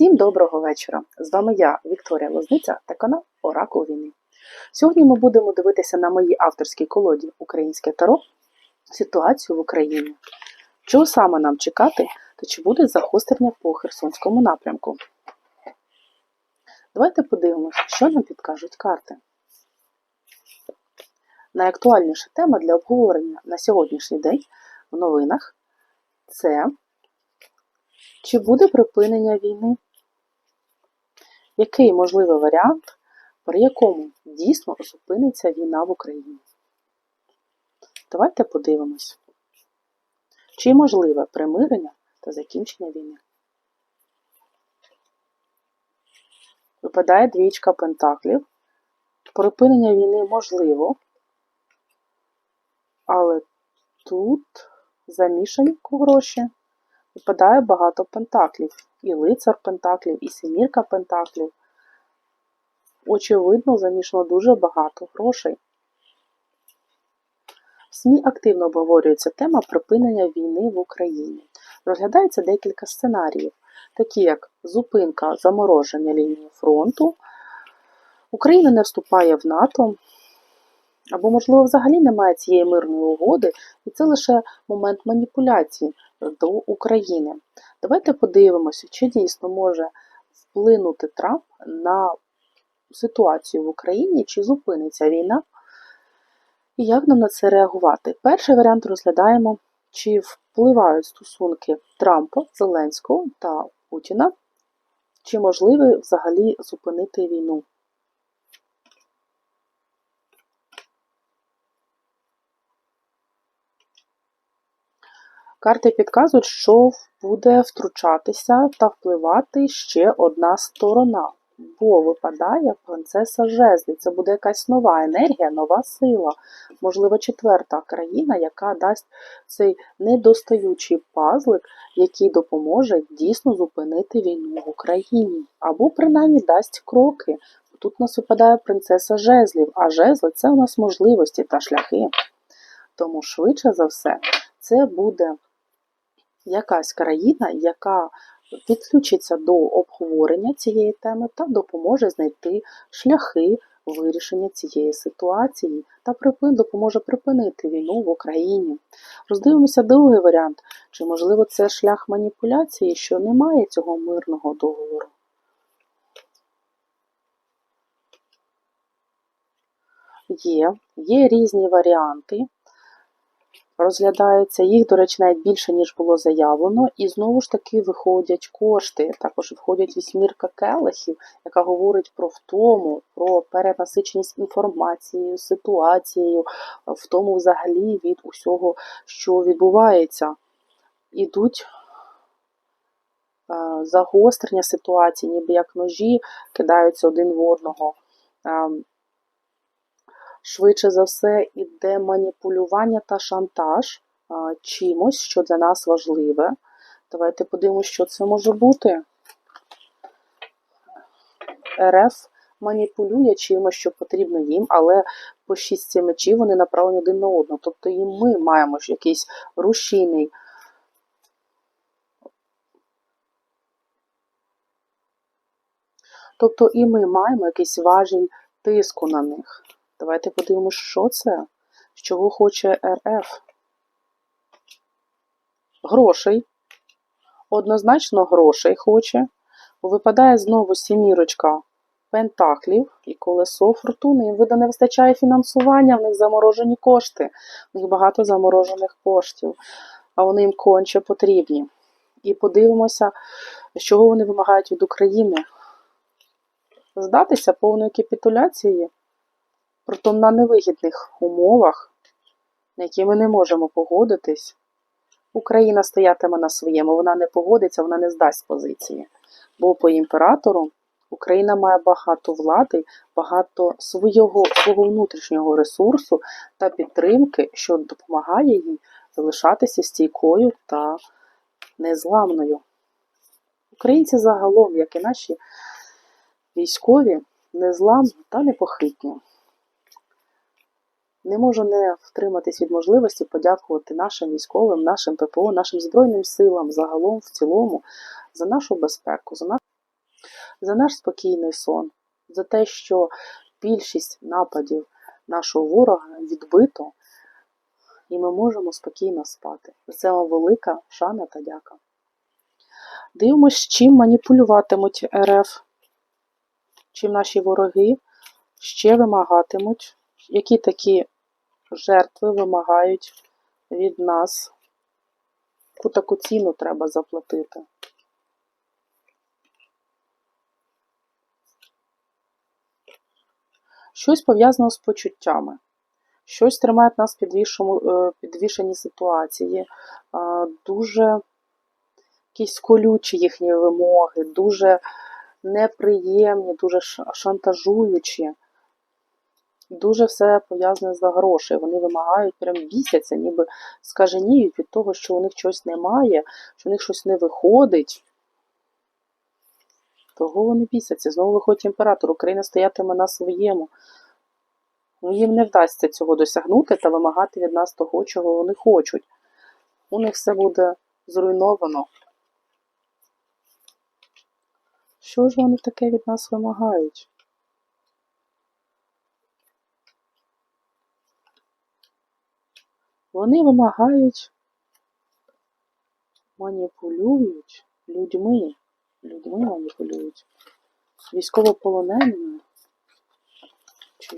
Всім доброго вечора! З вами я, Вікторія Лозниця та канал Оракул війни. Сьогодні ми будемо дивитися на моїй авторській колоді Українське таро ситуацію в Україні. Чого саме нам чекати та чи буде загострення по Херсонському напрямку? Давайте подивимося, що нам підкажуть карти. Найактуальніша тема для обговорення на сьогоднішній день в новинах це чи буде припинення війни? Який можливий варіант, при якому дійсно зупиниться війна в Україні? Давайте подивимось. Чи можливе примирення та закінчення війни? Випадає двічка пентаклів. Припинення війни можливо, але тут замішані гроші. Випадає багато пентаклів. І лицар пентаклів, і семірка пентаклів. Очевидно, замішано дуже багато грошей. В СМІ активно обговорюється тема припинення війни в Україні. Розглядається декілька сценаріїв, такі як зупинка замороження лінії фронту, Україна не вступає в НАТО, або, можливо, взагалі немає цієї мирної угоди, і це лише момент маніпуляції до України. Давайте подивимося, чи дійсно може вплинути Трамп на ситуацію в Україні, чи зупиниться війна, і як нам на це реагувати. Перший варіант розглядаємо, чи впливають стосунки Трампа, Зеленського та Путіна, чи можливо взагалі зупинити війну. Карти підказують, що буде втручатися та впливати ще одна сторона, бо випадає принцеса жезлі. Це буде якась нова енергія, нова сила, можливо, четверта країна, яка дасть цей недостаючий пазлик, який допоможе дійсно зупинити війну в Україні, або принаймні дасть кроки. Тут у нас випадає принцеса жезлів, а жезли це у нас можливості та шляхи. Тому швидше за все, це буде якась країна, яка підключиться до обговорення цієї теми та допоможе знайти шляхи вирішення цієї ситуації та допоможе припинити війну в Україні. Роздивимося другий варіант. Чи, можливо, це шлях маніпуляції, що немає цього мирного договору? Є, є різні варіанти розглядаються. Їх, до речі, навіть більше, ніж було заявлено. І знову ж таки виходять кошти. Також входять вісьмірка келихів, яка говорить про втому, про перенасиченість інформацією, ситуацією, втому взагалі від усього, що відбувається. Ідуть е, загострення ситуації, ніби як ножі кидаються один в одного. Швидше за все іде маніпулювання та шантаж чимось, що для нас важливе. Давайте подивимося, що це може бути. РФ маніпулює чимось, що потрібно їм, але по шістці мечів вони направлені один на одного. Тобто і ми маємо якийсь рушійний. Тобто і ми маємо якийсь важіль тиску на них. Давайте подивимось, що це, з чого хоче РФ. Грошей. Однозначно грошей хоче. Випадає знову сімірочка пентаклів і колесо фортуни. Їм видно, не вистачає фінансування, в них заморожені кошти, в них багато заморожених коштів, а вони їм конче потрібні. І подивимося, чого вони вимагають від України. Здатися повної капітуляції Притом на невигідних умовах, на які ми не можемо погодитись, Україна стоятиме на своєму, вона не погодиться, вона не здасть позиції. Бо по імператору Україна має багато влади, багато свого, свого внутрішнього ресурсу та підтримки, що допомагає їй залишатися стійкою та незламною. Українці загалом, як і наші військові, незламні та непохитні. Не можу не втриматись від можливості подякувати нашим військовим, нашим ППО, нашим Збройним силам загалом в цілому за нашу безпеку, за нашу за наш спокійний сон, за те, що більшість нападів нашого ворога відбито, і ми можемо спокійно спати. Це вам велика шана та дяка. Дивимось, чим маніпулюватимуть РФ, чим наші вороги ще вимагатимуть, які такі жертви вимагають від нас. Яку таку ціну треба заплатити. Щось пов'язано з почуттями. Щось тримає нас в е, ситуації. Дуже якісь колючі їхні вимоги, дуже неприємні, дуже шантажуючі. Дуже все пов'язане за гроші. Вони вимагають, прям бісяться, ніби скаженіють від того, що у них щось немає, що у них щось не виходить. Того вони бісяться. Знову виходить імператор. Україна стоятиме на своєму. Ну, їм не вдасться цього досягнути та вимагати від нас того, чого вони хочуть. У них все буде зруйновано. Що ж вони таке від нас вимагають? Вони вимагають, маніпулюють людьми. Людьми маніпулюють. Військовополоненими. Чи,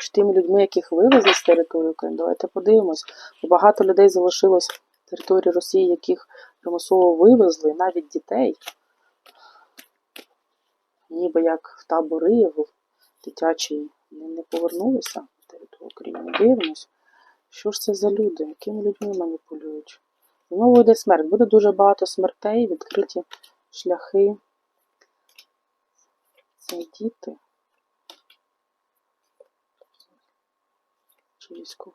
чи тими людьми, яких вивезли з території України. Давайте подивимось. Багато людей залишилось в території Росії, яких примусово вивезли, навіть дітей. Ніби як в табори в дитячі не, повернулися на територію України. Дивимось. Що ж це за люди? Якими людьми маніпулюють? Знову йде смерть. Буде дуже багато смертей, відкриті шляхи. Це діти. Чи військово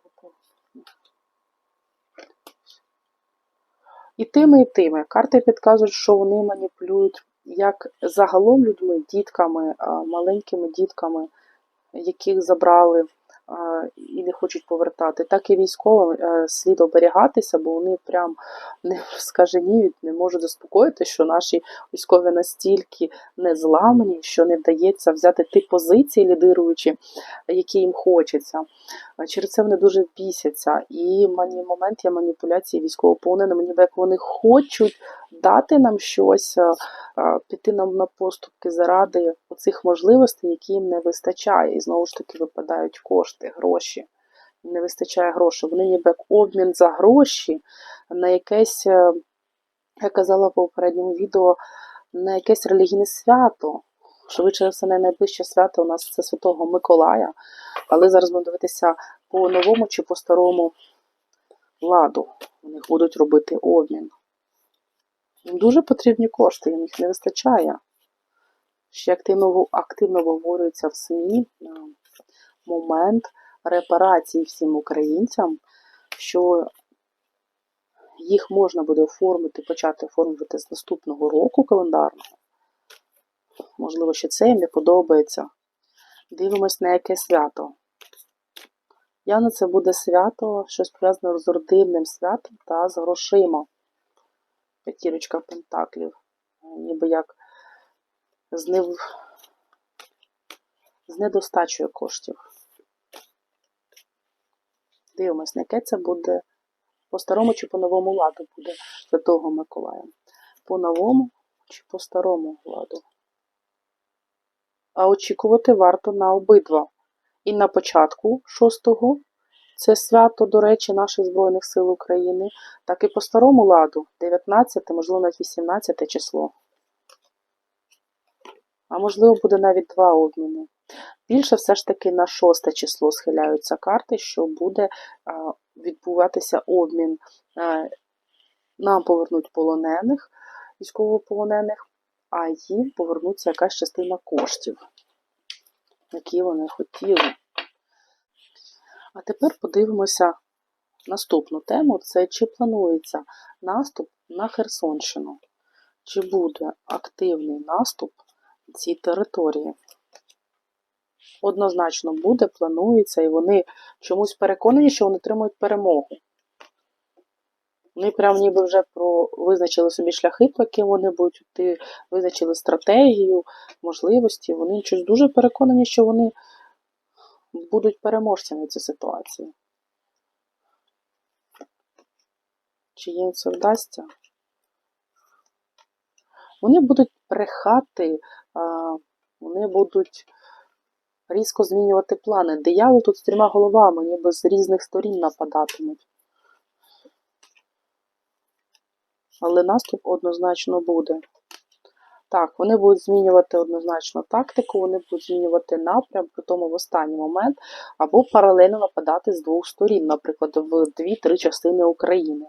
І тими, і тими. Карти підказують, що вони маніпулюють як загалом людьми, дітками, маленькими дітками, яких забрали а, і не хочуть повертати, так і військовим е, слід оберігатися, бо вони прям не скаженіють, не можуть заспокоїти, що наші військові настільки не зламані, що не вдається взяти ті позиції лідируючі, які їм хочеться. Через це вони дуже бісяться. І мані момент є маніпуляції військовополоненими, ніби як вони хочуть дати нам щось, а, а, піти нам на поступки заради оцих можливостей, які їм не вистачає. І знову ж таки випадають кошти, гроші. Не вистачає грошей. Вони ніби як обмін за гроші на якесь, е, я казала в попередньому відео, на якесь релігійне свято. Швидше все, найближче свято у нас це Святого Миколая. Але зараз будемо дивитися по новому чи по старому ладу. Них будуть робити обмін. Їм дуже потрібні кошти, їм їх не вистачає. Ще активно, активно виговорюється в СМІ на момент репарації всім українцям, що їх можна буде оформити, почати оформлювати з наступного року календарного. Можливо, ще це їм не подобається. Дивимось на яке свято. Явно це буде свято, щось пов'язане з родинним святом та з грошима. П'ятірочка пентаклів. Ніби як з, нев... з недостачою коштів. Дивимось, на яке це буде по старому чи по новому ладу буде Святого Миколая. По новому чи по старому ладу. А очікувати варто на обидва. І на початку 6-го, це свято, до речі, наших Збройних сил України, так і по старому ладу, 19, можливо, навіть 18 число. А можливо, буде навіть два обміни. Більше все ж таки на 6 число схиляються карти, що буде відбуватися обмін. Нам повернуть полонених, військовополонених, а їм повернуться якась частина коштів, які вони хотіли. А тепер подивимося наступну тему: це чи планується наступ на Херсонщину? Чи буде активний наступ на цій території? Однозначно буде, планується, і вони чомусь переконані, що вони отримують перемогу. Вони прям ніби вже про визначили собі шляхи, по яким вони будуть йти, визначили стратегію, можливості. Вони щось дуже переконані, що вони будуть переможцями в цій ситуації. Чи їм це вдасться? Вони будуть брехати, вони будуть різко змінювати плани. Диявол тут з трьома головами, ніби з різних сторін нападатимуть. Але наступ однозначно буде. Так, вони будуть змінювати однозначно тактику, вони будуть змінювати напрям, при тому в останній момент, або паралельно нападати з двох сторін, наприклад, в дві-три частини України.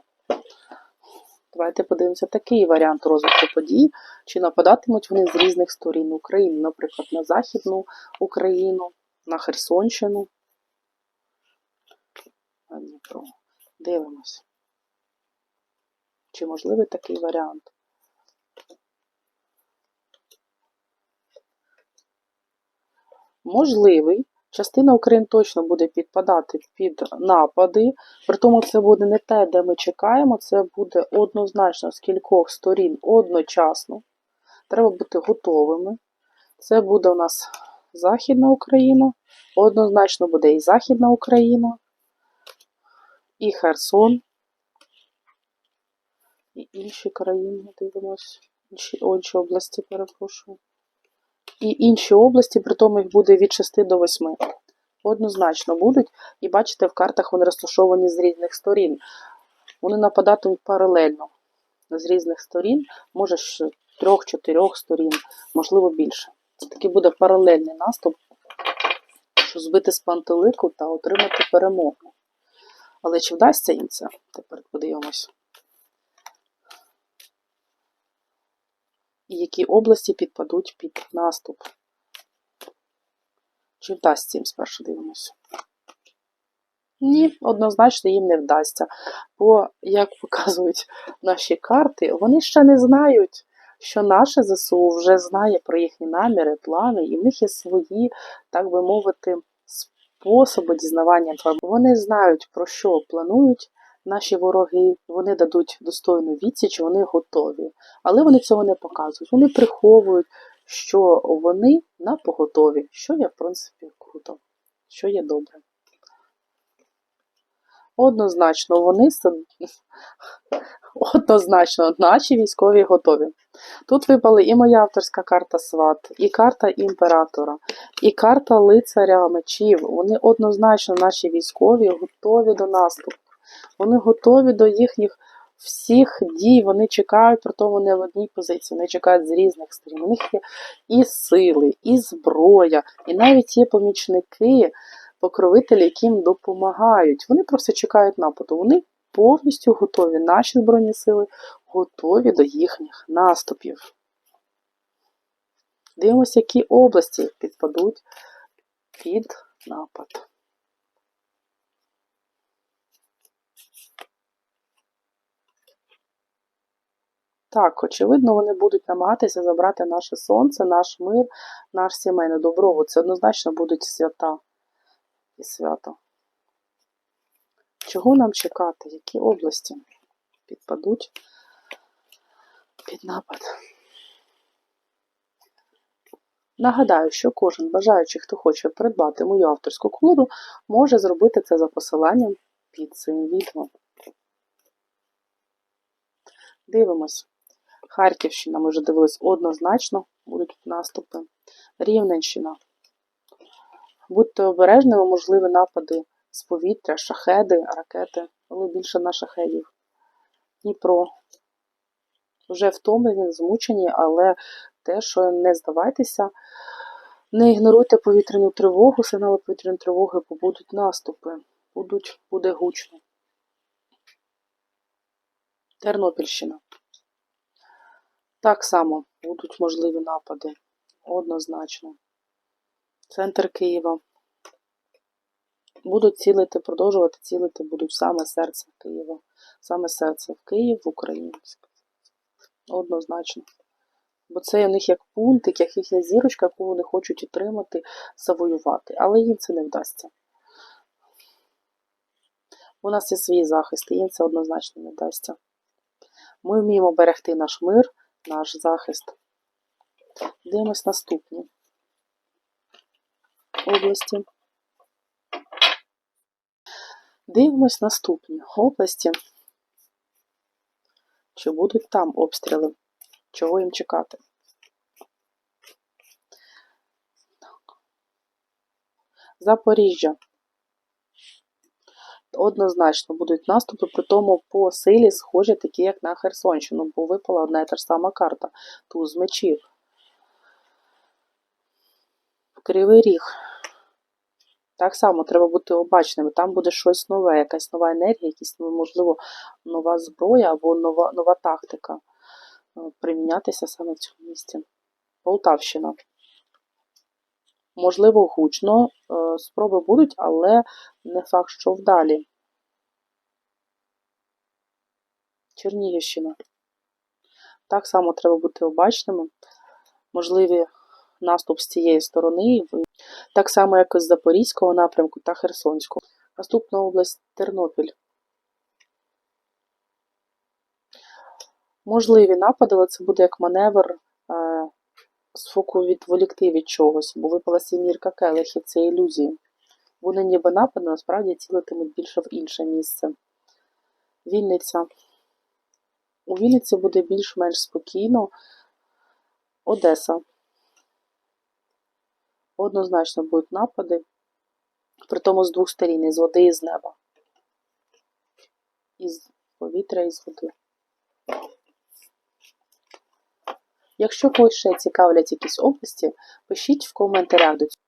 Давайте подивимося такий варіант розвитку подій. Чи нападатимуть вони з різних сторін України, наприклад, на Західну Україну, на Херсонщину. Дивимось. Чи можливий такий варіант? Можливий. Частина України точно буде підпадати під напади, при тому це буде не те, де ми чекаємо, це буде однозначно з кількох сторін одночасно. Треба бути готовими. Це буде у нас Західна Україна, однозначно буде і Західна Україна, і Херсон, і інші країни, дивимось, інші, інші області, перепрошую. І інші області, при тому їх буде від 6 до 8. Однозначно будуть. І бачите, в картах вони розташовані з різних сторін. Вони нападатимуть паралельно з різних сторін, може з трьох-чотирьох сторін, можливо більше. Це такий буде паралельний наступ, щоб збити з пантелику та отримати перемогу. Але чи вдасться їм це? Тепер подивимось. І які області підпадуть під наступ? Чи вдасться їм спершу дивимося? Ні, однозначно їм не вдасться. Бо, як показують наші карти, вони ще не знають, що наше ЗСУ вже знає про їхні наміри, плани, і в них є свої, так би мовити, способи дізнавання інформації. Вони знають, про що планують наші вороги, вони дадуть достойну відсіч, вони готові. Але вони цього не показують. Вони приховують, що вони на поготові, що є, в принципі, круто, що є добре. Однозначно, вони однозначно наші військові готові. Тут випали і моя авторська карта сват, і карта імператора, і карта лицаря мечів. Вони однозначно наші військові готові до наступу. Вони готові до їхніх всіх дій, вони чекають, про то вони в одній позиції, вони чекають з різних сторін. У них є і сили, і зброя, і навіть є помічники, покровителі, яким допомагають. Вони просто чекають нападу. Вони повністю готові. Наші Збройні сили готові до їхніх наступів. Дивимося, які області підпадуть під напад. Так, очевидно, вони будуть намагатися забрати наше сонце, наш мир, наш сімейний добробут. Це однозначно будуть свята і свято. Чого нам чекати? Які області підпадуть під напад? Нагадаю, що кожен бажаючий, хто хоче придбати мою авторську колоду, може зробити це за посиланням під цим відео. Дивимось. Харківщина, ми вже дивились однозначно, будуть наступи. Рівненщина. Будьте обережними, можливі напади з повітря, шахеди, ракети, але більше на шахедів. Дніпро. Вже втомлені, змучені, але те, що не здавайтеся, не ігноруйте повітряну тривогу, сигнали повітряної тривоги, бо будуть наступи, будуть, буде гучно. Тернопільщина. Так само будуть можливі напади. Однозначно. Центр Києва. Будуть цілити, продовжувати цілити, будуть саме серце Києва. Саме серце в Київ, в Україні. Однозначно. Бо це у них як пунктик, як їхня зірочка, яку вони хочуть отримати, завоювати. Але їм це не вдасться. У нас є свій захист, і їм це однозначно не вдасться. Ми вміємо берегти наш мир, наш захист. Дивимось наступні області. Дивимось наступні області. Чи будуть там обстріли? Чого їм чекати? Запоріжжя. Однозначно будуть наступи, при тому по силі схожі, такі, як на Херсонщину, бо випала одна і та ж сама карта. Туз мечів. Кривий ріг. Так само треба бути обачними. Там буде щось нове, якась нова енергія, якась, ну, можливо, нова зброя або нова, нова тактика е, примінятися саме в цьому місці. Полтавщина. Можливо, гучно, е, спроби будуть, але не факт, що вдалі. Чернігівщина. Так само треба бути обачними. Можливі наступ з цієї сторони, так само, як і з Запорізького напрямку та Херсонського. Наступна область Тернопіль. Можливі напади, але це буде як маневр е, сфоку відволікти від чогось, бо випала сімірка келихів, це ілюзії. Вони ніби напади, насправді цілитимуть більше в інше місце. Вінниця. У Вінниці буде більш-менш спокійно. Одеса. Однозначно будуть напади, при тому з двох сторін, із води і з неба. Із повітря і з води. Якщо когось ще цікавлять якісь області, пишіть в коментарях до цього.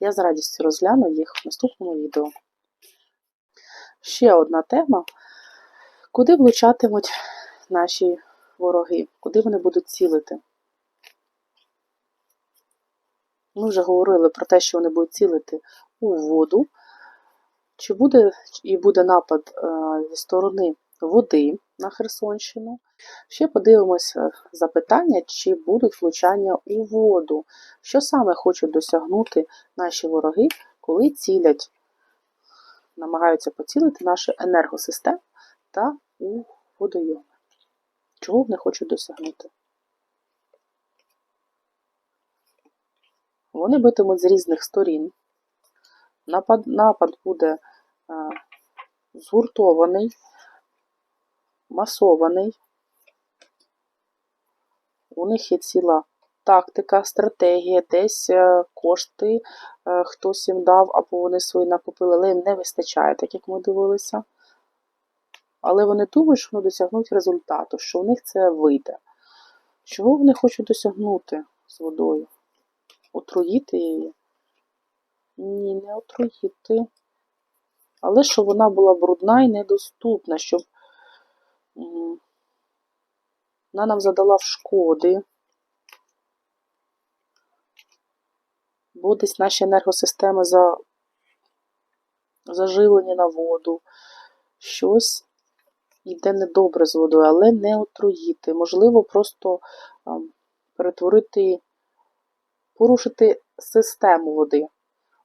Я з радістю розгляну їх в наступному відео. Ще одна тема, куди влучатимуть наші вороги, куди вони будуть цілити. Ми вже говорили про те, що вони будуть цілити у воду, чи буде і буде напад е, зі сторони води на Херсонщину. Ще подивимося запитання, чи будуть влучання у воду. Що саме хочуть досягнути наші вороги, коли цілять, намагаються поцілити нашу енергосистему та у водойоми. Чого вони хочуть досягнути? Вони битимуть з різних сторін. Напад напад буде а, е, згуртований, масований. У них є ціла тактика, стратегія, десь е, кошти е, хтось їм дав, або вони свої накупили, але їм не вистачає, так як ми дивилися. Але вони думають, що вони досягнуть результату, що у них це вийде. Чого вони хочуть досягнути з водою? Отруїти її? Ні, не отруїти. Але щоб вона була брудна і недоступна, щоб вона нам задала в шкоди. Бо десь наші енергосистеми за... заживлені на воду. Щось йде недобре з водою, але не отруїти. Можливо, просто перетворити порушити систему води.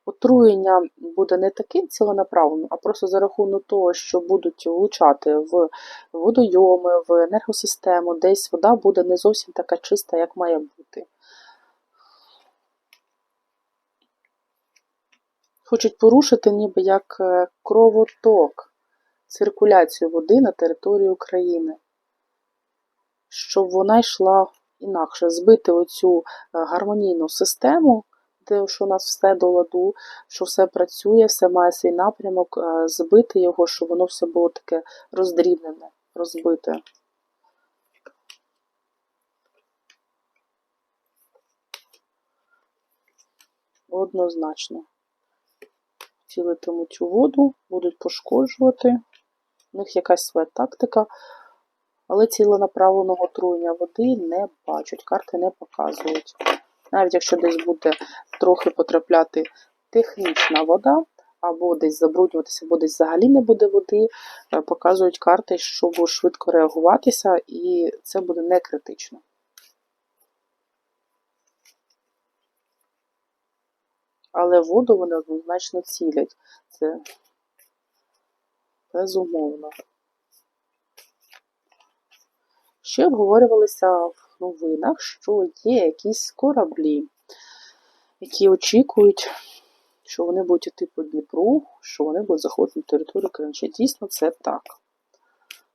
Отруєння буде не таким ціленаправленим, а просто за рахунок того, що будуть влучати в водойоми, в енергосистему, десь вода буде не зовсім така чиста, як має бути. Хочуть порушити ніби як е, кровоток, циркуляцію води на території України, щоб вона йшла інакше збити оцю е, гармонійну систему, де що у нас все до ладу, що все працює, все має свій напрямок, е, збити його, щоб воно все було таке роздрібнене, розбите. Однозначно. Цілитимуть у воду, будуть пошкоджувати. У них якась своя тактика але ціленаправленого труєння води не бачать, карти не показують. Навіть якщо десь буде трохи потрапляти технічна вода, або десь забруднюватися, або десь взагалі не буде води, е, показують карти, щоб швидко реагуватися, і це буде не критично. Але воду вони однозначно цілять. Це Безумовно. Ще обговорювалися в новинах, що є якісь кораблі, які очікують, що вони будуть йти по Дніпру, що вони будуть заходити на територію країни. Чи дійсно це так?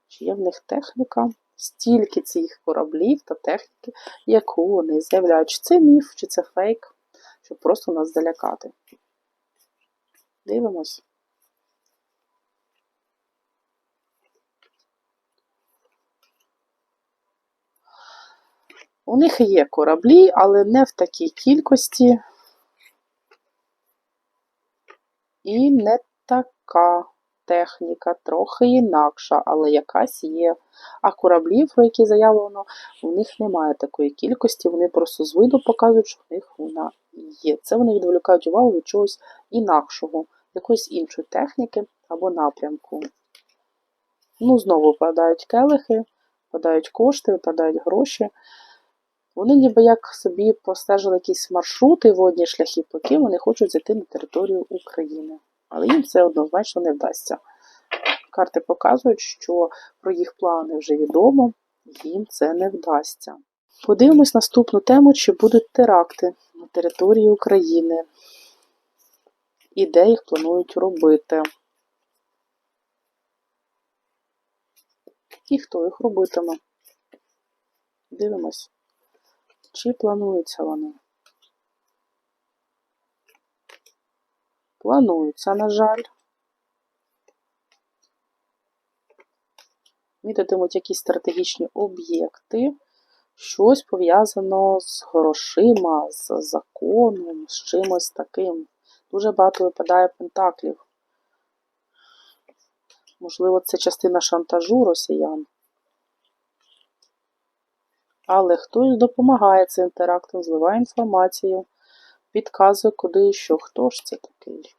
Чи є в них техніка? Стільки цих кораблів та техніки, яку вони заявляють, чи це міф, чи це фейк, щоб просто нас залякати. Дивимось. У них є кораблі, але не в такій кількості і не така техніка, трохи інакша, але якась є. А кораблів, про які заявлено, у них немає такої кількості, вони просто з виду показують, що в них вона є. Це вони відволікають увагу від чогось інакшого, якоїсь іншої техніки або напрямку. Ну, знову впадають келихи, впадають кошти, випадають гроші. Вони ніби як собі постежили якісь маршрути, водні шляхи, поки вони хочуть зайти на територію України. Але їм це однозначно не вдасться. Карти показують, що про їх плани вже відомо, їм це не вдасться. Подивимось наступну тему, чи будуть теракти на території України. І де їх планують робити. І хто їх робитиме. Дивимось. Чи плануються вони? Плануються, на жаль. Мітитимуть якісь стратегічні об'єкти, щось пов'язано з грошима, з законом, з чимось таким. Дуже багато випадає пентаклів. Можливо, це частина шантажу росіян. Але хтось допомагає цим терактам, зливає інформацію, підказує, куди і що. Хто ж це такий?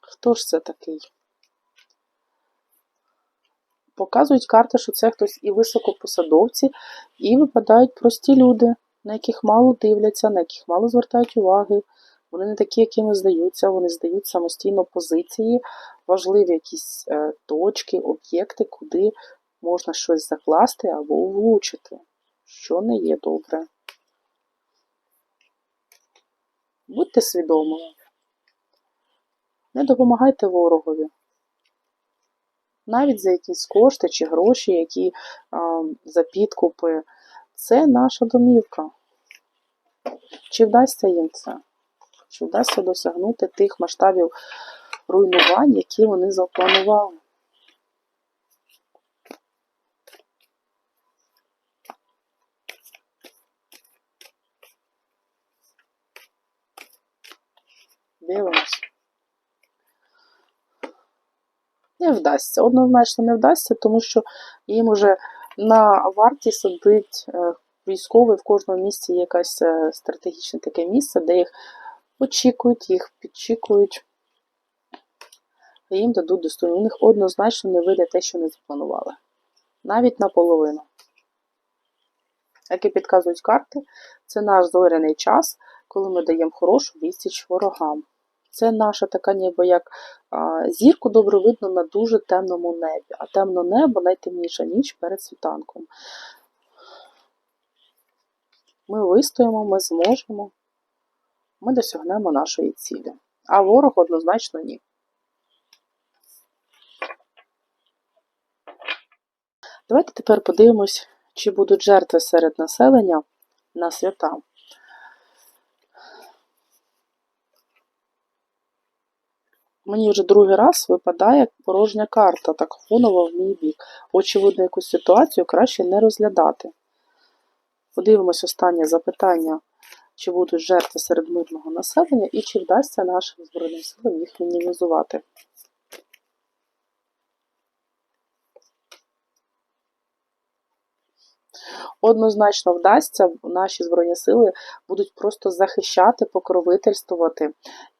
Хто ж це такий? Показують карти, що це хтось і високопосадовці, і випадають прості люди, на яких мало дивляться, на яких мало звертають уваги. Вони не такі, якими здаються, вони здають самостійно позиції, важливі якісь е, точки, об'єкти, куди можна щось закласти або влучити, що не є добре. Будьте свідомими. Не допомагайте ворогові. Навіть за якісь кошти чи гроші, які а, за підкупи. Це наша домівка. Чи вдасться їм це? Чи вдасться досягнути тих масштабів руйнувань, які вони запланували? Дивимось. Не вдасться. Однозначно не вдасться, тому що їм уже на варті сидить е, військовий, в кожному місці якесь е, стратегічне таке місце, де їх очікують, їх підчікують, і їм дадуть достойно. У них однозначно не вийде те, що не запланували. Навіть наполовину. Як і підказують карти, це наш зоряний час, коли ми даємо хорошу відсіч ворогам. Це наша така ніби як а, зірку добре видно на дуже темному небі. А темне небо найтемніша ніч перед світанком. Ми вистоїмо, ми зможемо, ми досягнемо нашої цілі. А ворог однозначно ні. Давайте тепер подивимось, чи будуть жертви серед населення на свята. Мені вже другий раз випадає порожня карта, так фоново в мій бік. Очевидно, якусь ситуацію краще не розглядати. Подивимось останнє запитання, чи будуть жертви серед мирного населення і чи вдасться нашим Збройним силам їх мінімізувати. Однозначно вдасться, наші Збройні сили будуть просто захищати, покровительствувати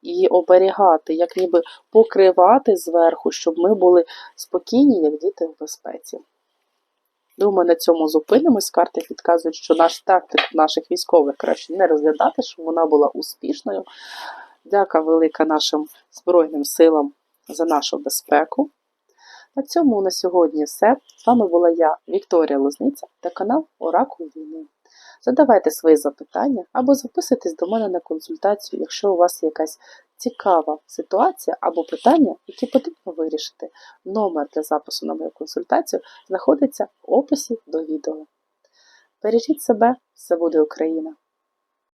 і оберігати, як ніби покривати зверху, щоб ми були спокійні, як діти в безпеці. Думаю, на цьому зупинимось. Карти підказують, що наш тактик наших військових краще не розглядати, щоб вона була успішною. Дяка велика нашим Збройним силам за нашу безпеку. На цьому на сьогодні все. З вами була я, Вікторія Лозниця та канал Оракул Війни. Задавайте свої запитання або записуйтесь до мене на консультацію, якщо у вас якась цікава ситуація або питання, які потрібно вирішити. Номер для запису на мою консультацію знаходиться в описі до відео. Бережіть себе, все буде Україна!